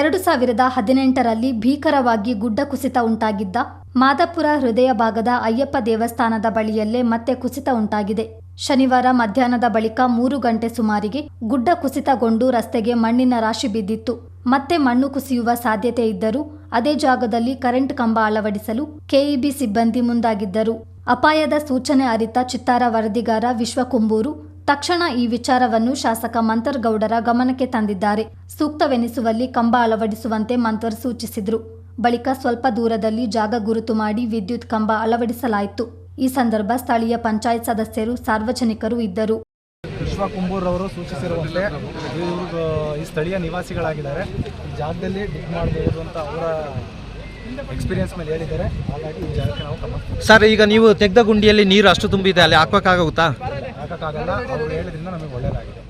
ಎರಡು ಸಾವಿರದ ಹದಿನೆಂಟರಲ್ಲಿ ಭೀಕರವಾಗಿ ಗುಡ್ಡ ಕುಸಿತ ಉಂಟಾಗಿದ್ದ ಮಾದಪುರ ಹೃದಯ ಭಾಗದ ಅಯ್ಯಪ್ಪ ದೇವಸ್ಥಾನದ ಬಳಿಯಲ್ಲೇ ಮತ್ತೆ ಕುಸಿತ ಉಂಟಾಗಿದೆ. ಶನಿವಾರ ಮಧ್ಯಾಹ್ನದ ಬಳಿಕ ಮೂರು ಗಂಟೆ ಸುಮಾರಿಗೆ ಗುಡ್ಡ ಕುಸಿತಗೊಂಡು ರಸ್ತೆಗೆ ಮಣ್ಣಿನ ರಾಶಿ ಬಿದ್ದಿತ್ತು. ಮತ್ತೆ ಮಣ್ಣು ಕುಸಿಯುವ ಸಾಧ್ಯತೆ ಇದ್ದರೂ ಅದೇ ಜಾಗದಲ್ಲಿ ಕರೆಂಟ್ ಕಂಬ ಅಳವಡಿಸಲು ಕೆಇಬಿ ಸಿಬ್ಬಂದಿ ಮುಂದಾಗಿದ್ದರು. ಅಪಾಯದ ಸೂಚನೆ ಅರಿತ ಚಿತ್ತಾರ ವರದಿಗಾರ ವಿಶ್ವಕುಂಬೂರು ತಕ್ಷಣ ಈ ವಿಚಾರವನ್ನು ಶಾಸಕ ಮಂತರ್ಗೌಡರ ಗಮನಕ್ಕೆ ತಂದಿದ್ದಾರೆ. ಸೂಕ್ತವೆನಿಸುವಲ್ಲಿ ಕಂಬ ಅಳವಡಿಸುವಂತೆ ಮಂತರ್ ಸೂಚಿಸಿದರು. ಬಳಿಕ ಸ್ವಲ್ಪ ದೂರದಲ್ಲಿ ಜಾಗ ಗುರುತು ಮಾಡಿ ವಿದ್ಯುತ್ ಕಂಬ ಅಳವಡಿಸಲಾಯಿತು. ಈ ಸಂದರ್ಭ ಸ್ಥಳೀಯ ಪಂಚಾಯತ್ ಸದಸ್ಯರು ಸಾರ್ವಜನಿಕರು ಇದ್ದರು. ವಿಶ್ವ ಕುಂಬೂರ್ ಅವರು ಸೂಚಿಸಿರುವಂತೆ ಇವರು ಈ ಸ್ಥಳೀಯ ನಿವಾಸಿಗಳಾಗಿದ್ದಾರೆ. ಈ ಜಾಗದಲ್ಲಿ ಡಿಕ್ ಮಾಡಬಹುದು ಅಂತ ಅವರ ಎಕ್ಸ್ಪೀರಿಯನ್ಸ್ ಮೇಲೆ ಹೇಳಿದ್ದಾರೆ. ಹಾಗಾಗಿ ಈ ಜಾಗಕ್ಕೆ ನಾವು ಕ್ರಮ ಸರ್ ಈಗ ನೀವು ತೆಗ್ದ ಗುಂಡಿಯಲ್ಲಿ ನೀರು ಅಷ್ಟು ತುಂಬಿದೆ ಅಲ್ಲಿ ಹಾಕೋಕ್ಕಾಗುತ್ತಾ ಹಾಕೋಕ್ಕಾಗಲ್ಲ ಅವರು ಹೇಳಿದ್ರಿಂದ ನಮಗೆ ಒಳ್ಳೆಯದಾಗಿದೆ